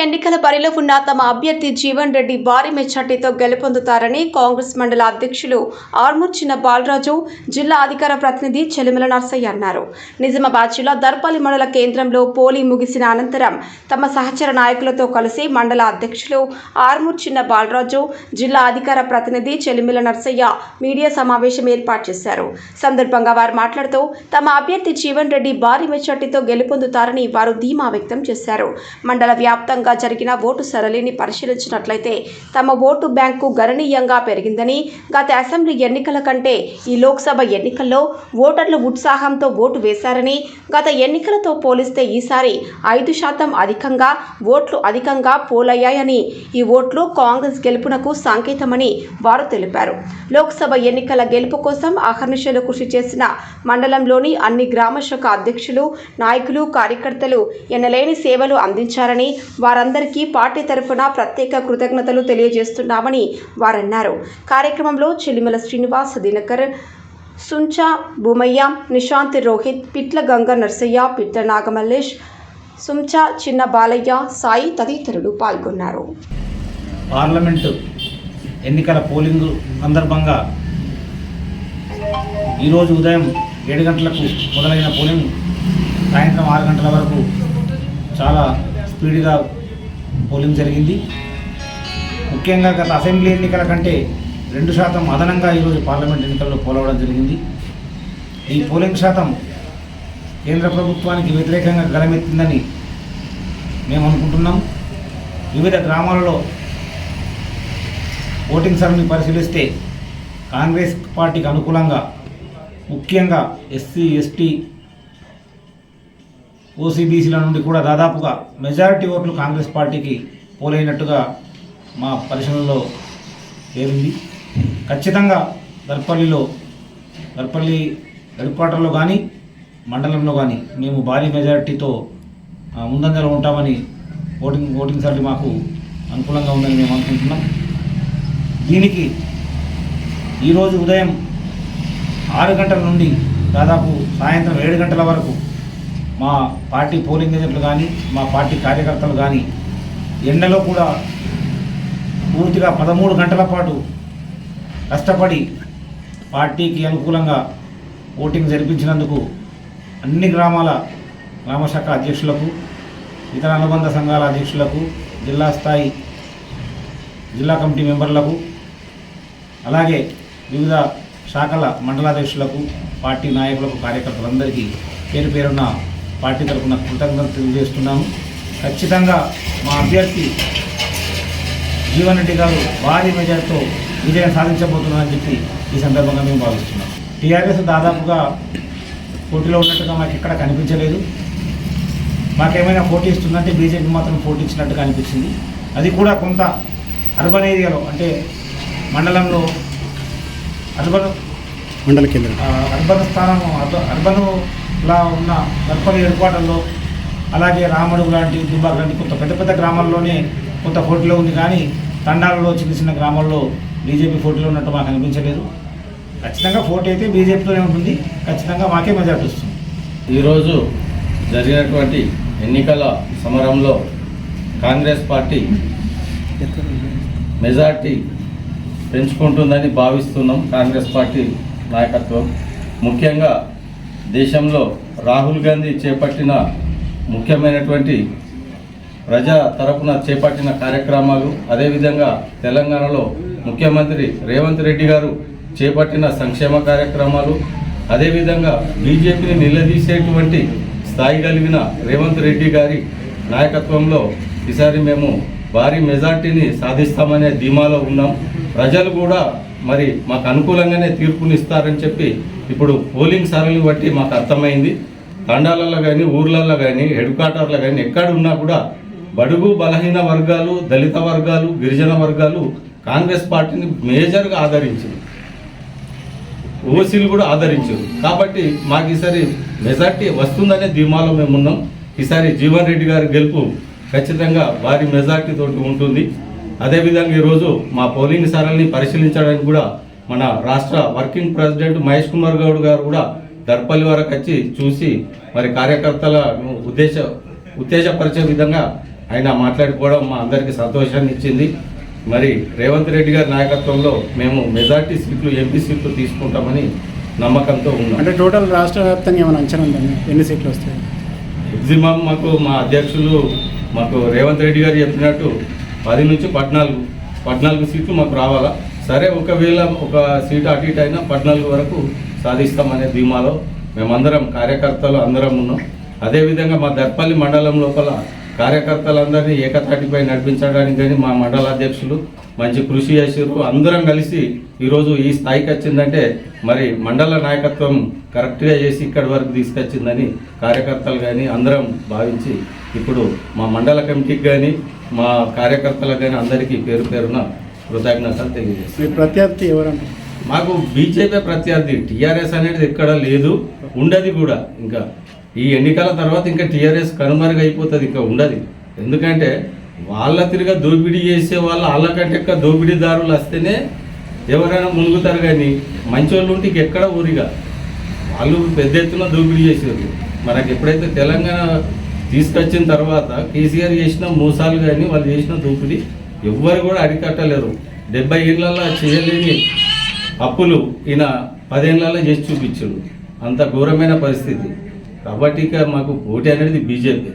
ఎన్నికల బరిలో ఉన్న తమ అభ్యర్థి జీవన్ రెడ్డి భారీ మెజార్టీతో గెలుపొందుతారని కాంగ్రెస్ మండల అధ్యక్షులు ఆర్మూర్ చిన్న బాలరాజు జిల్లా అధికార ప్రతినిధి చెలిమల నర్సయ్య అన్నారు. నిజామాబాద్ జిల్లా దర్పాలి మండల కేంద్రంలో పోలింగ్ ముగిసిన అనంతరం తమ సహచర నాయకులతో కలిసి మండల అధ్యక్షులు ఆర్మూర్ చిన్న బాలరాజు జిల్లా అధికార ప్రతినిధి చెలిమిల నర్సయ్య మీడియా సమావేశం ఏర్పాటు చేశారు. సందర్భంగా వారు మాట్లాడుతూ తమ అభ్యర్థి జీవన్ రెడ్డి భారీ మెజార్టీతో గెలుపొందుతారని వారు ధీమా వ్యక్తం చేశారు. మండల వ్యాప్తంగా జరిగిన ఓటు సరళిని పరిశీలించినట్లయితే తమ ఓటు బ్యాంకు గణనీయంగా పెరిగిందని గత అసెంబ్లీ ఎన్నికల కంటే ఈ లోక్సభ ఎన్నికల్లో ఓటర్లు ఉత్సాహంతో ఓటు వేశారని గత ఎన్నికలతో పోలిస్తే ఈసారి ఐదు శాతం అధికంగా ఓట్లు అధికంగా పోలయ్యాయని ఈ ఓట్లు కాంగ్రెస్ గెలుపునకు సంకేతమని వారు తెలిపారు. లోక్సభ ఎన్నికల గెలుపు కోసం అహర్నిశలు కృషి చేసిన మండలంలోని అన్ని గ్రామ శాఖ అధ్యక్షులు నాయకులు కార్యకర్తలు ఎనలేని సేవలు అందించారని వారందరికీ పార్టీ తరఫున ప్రత్యేక కృతజ్ఞతలు తెలియజేస్తున్నామని వారన్నారు. కార్యక్రమంలో చెల్లిమల శ్రీనివాస్ దినకర్ సుంచా భూమయ్య నిశాంత్ రోహిత్ పిట్ల గంగ నర్సయ్య పిట్ల నాగమల్లేష్ సుంచా చిన్న బాలయ్య సాయి తదితరులు పాల్గొన్నారు. పార్లమెంటు ఎన్నికల పోలింగ్ సందర్భంగా ఈరోజు ఉదయం ఏడు గంటలకు మొదలైన పోలింగ్ సాయంత్రం ఆరు గంటల వరకు చాలా స్పీడ్గా పోలింగ్ జరిగింది. ముఖ్యంగా గత అసెంబ్లీ ఎన్నికల కంటే రెండు శాతం అదనంగా ఈరోజు పార్లమెంట్ ఎన్నికల్లో పోలవడం జరిగింది. ఈ పోలింగ్ శాతం కేంద్ర ప్రభుత్వానికి వ్యతిరేకంగా గలమెత్తిందని మేము అనుకుంటున్నాం. వివిధ గ్రామాలలో ఓటింగ్ సరళిని పరిశీలిస్తే కాంగ్రెస్ పార్టీకి అనుకూలంగా ముఖ్యంగా ఎస్సీ ఎస్టీ ఓసీబీసీల నుండి కూడా దాదాపుగా మెజారిటీ ఓట్లు కాంగ్రెస్ పార్టీకి పోలైనట్టుగా మా పరిశీలనలో తేలింది ఖచ్చితంగా దర్పల్లిలో దర్పల్లి హెడ్ క్వార్టర్లో కానీ మండలంలో కానీ మేము భారీ మెజారిటీతో ముందంజలో ఉంటామని ఓటింగ్ ఓటింగ్ సర్టి మాకు అనుకూలంగా ఉందని మేము అనుకుంటున్నాం. దీనికి ఈరోజు ఉదయం ఆరు గంటల నుండి దాదాపు సాయంత్రం ఏడు గంటల వరకు మా పార్టీ పోలింగ్ ఏజెంట్లు కానీ మా పార్టీ కార్యకర్తలు కానీ ఎండలో కూడా పూర్తిగా పదమూడు గంటల పాటు కష్టపడి పార్టీకి అనుకూలంగా ఓటింగ్ జరిపించినందుకు అన్ని గ్రామాల గ్రామశాఖ అధ్యక్షులకు ఇతర అనుబంధ సంఘాల అధ్యక్షులకు జిల్లా స్థాయి జిల్లా కమిటీ మెంబర్లకు అలాగే వివిధ శాఖల మండలాధ్యక్షులకు పార్టీ నాయకులకు కార్యకర్తలందరికీ పేరు పేరున్న పార్టీ తరఫున కృతజ్ఞతలు తెలియజేస్తున్నాము. ఖచ్చితంగా మా అభ్యర్థి జీవన్ రెడ్డి గారు భారీ మెజార్టీతో విజయం సాధించబోతున్నారని చెప్పి ఈ సందర్భంగా మేము భావిస్తున్నాం. టీఆర్ఎస్ దాదాపుగా పోటీలో ఉన్నట్టుగా మాకు ఎక్కడ కనిపించలేదు. మాకేమైనా పోటీ ఇస్తుందంటే బీజేపీ మాత్రం పోటీ ఇచ్చినట్టుగా అనిపించింది. అది కూడా కొంత అర్బన్ ఏరియాలో అంటే మండలంలో అర్బన్ మండల కేంద్రం. అర్బన్ స్థానం అర్బ- అర్బన్లా ఉన్న నర్పల్లి హెడ్ అలాగే రామడుగు లాంటి దుబ్బాక లాంటి కొంత పెద్ద పెద్ద గ్రామాల్లోనే కొంత పోటీలో ఉంది కానీ తండాలలో చిన్న చిన్న గ్రామాల్లో బీజేపీ పోటీలో ఉన్నట్టు మాకు అనిపించలేదు. ఖచ్చితంగా పోటీ అయితే బీజేపీతోనే ఉంటుంది. ఖచ్చితంగా మాకే మెజార్టీ వస్తుంది. ఈరోజు జరిగినటువంటి ఎన్నికల సమరంలో కాంగ్రెస్ పార్టీ మెజార్టీ పెంచుకుంటుందని భావిస్తున్నాం కాంగ్రెస్ పార్టీ నాయకత్వం. ముఖ్యంగా దేశంలో రాహుల్ గాంధీ చేపట్టిన ముఖ్యమైనటువంటి ప్రజా తరపున చేపట్టిన కార్యక్రమాలు అదేవిధంగా తెలంగాణలో ముఖ్యమంత్రి రేవంత్ రెడ్డి గారు చేపట్టిన సంక్షేమ కార్యక్రమాలు అదేవిధంగా బీజేపీని నిలదీసేటువంటి స్థాయి కలిగిన రేవంత్ రెడ్డి గారి నాయకత్వంలో ఈసారి మేము భారీ మెజార్టీని సాధిస్తామనే ధీమాలో ఉన్నాం. ప్రజలు కూడా మరి మాకు అనుకూలంగానే తీర్పునిస్తారని చెప్పి ఇప్పుడు పోలింగ్ సరళి బట్టి మాకు అర్థమైంది. తండాలలో కానీ ఊర్లలో కానీ హెడ్ క్వార్టర్లో కానీ ఎక్కడ ఉన్నా కూడా బడుగు బలహీన వర్గాలు దళిత వర్గాలు గిరిజన వర్గాలు కాంగ్రెస్ పార్టీని మేజర్గా ఆదరించింది. ఓసీలు కూడా ఆదరించారు. కాబట్టి మాకు ఈసారి మెజార్టీ వస్తుందనే ధీమాలో మేము ఉన్నాం. ఈసారి జీవన్ రెడ్డి గారి గెలుపు ఖచ్చితంగా వారి మెజార్టీతో ఉంటుంది. అదేవిధంగా ఈరోజు మా పోలింగ్ సరళిని పరిశీలించడానికి కూడా మన రాష్ట్ర వర్కింగ్ ప్రెసిడెంట్ మహేష్ కుమార్ గౌడ్ గారు కూడా దర్పల్లి వరకు వచ్చి చూసి మరి కార్యకర్తల ఉద్దేశ ఉత్తేజపరిచే విధంగా ఆయన మాట్లాడుకోవడం మా అందరికీ సంతోషాన్ని ఇచ్చింది. మరి రేవంత్ రెడ్డి గారి నాయకత్వంలో మేము మెజార్టీ సీట్లు ఎంపీ సీట్లు తీసుకుంటామని నమ్మకంతో ఉన్నాం. అంటే టోటల్ రాష్ట్ర వ్యాప్తంగా ఏమైనా అంచనా ఉందండి ఎన్ని సీట్లు వస్తాయి? ఎగ్జిమం మాకు మా అధ్యక్షులు మాకు రేవంత్ రెడ్డి గారు చెప్పినట్టు పది నుంచి పద్నాలుగు పద్నాలుగు సీట్లు మాకు రావాలా? సరే ఒకవేళ ఒక సీటు అటు ఇటు అయినా పద్నాలుగు వరకు సాధిస్తామనే ధీమాలో మేమందరం కార్యకర్తలు అందరం ఉన్నాం. అదేవిధంగా మా దర్పల్లి మండలం లోపల కార్యకర్తలందరినీ ఏకతాటిపై నడిపించడానికి కానీ మా మండల అధ్యక్షులు మంచి కృషి చేసారు అందరం కలిసి ఈరోజు ఈ స్థాయికి వచ్చిందంటే మరి మండల నాయకత్వం కరెక్ట్గా చేసి ఇక్కడి వరకు తీసుకొచ్చిందని కార్యకర్తలు కానీ అందరం భావించి ఇప్పుడు మా మండల కమిటీకి కానీ మా కార్యకర్తలకు కానీ అందరికీ పేరు పేరున కృతజ్ఞతలు తెలియజేస్తాం మీ ప్రత్యర్థి ఎవరంటే మాకు బీజేపీ ప్రత్యర్థి టీఆర్ఎస్ అనేది ఎక్కడ లేదు ఉండదు కూడా. ఇంకా ఈ ఎన్నికల తర్వాత ఇంకా టీఆర్ఎస్ కనుమరుగైపోతుంది ఇంకా ఉండదు. ఎందుకంటే వాళ్ళ తిరిగా దోపిడీ చేసే వాళ్ళు వాళ్ళకంటే ఎక్కువ దోపిడీదారులు వస్తేనే ఎవరైనా మునుగుతారు కానీ మంచి వాళ్ళు ఉంటే ఎక్కడ ఊరిగా? వాళ్ళు పెద్ద ఎత్తున దోపిడీ చేసారు మనకి ఎప్పుడైతే తెలంగాణ తీసుకొచ్చిన తర్వాత కేసీఆర్ చేసిన మోసాలు కానీ వాళ్ళు చేసిన దోపిడీ ఎవ్వరు కూడా అడికట్టలేరు డెబ్బై ఏళ్ళల్లో చేయలేని అప్పులు ఈయన పదేళ్ళలో చేసి చూపించాడు అంత ఘోరమైన పరిస్థితి. కాబట్టి ఇక మాకు పోటీ అనేది బీజేపీ.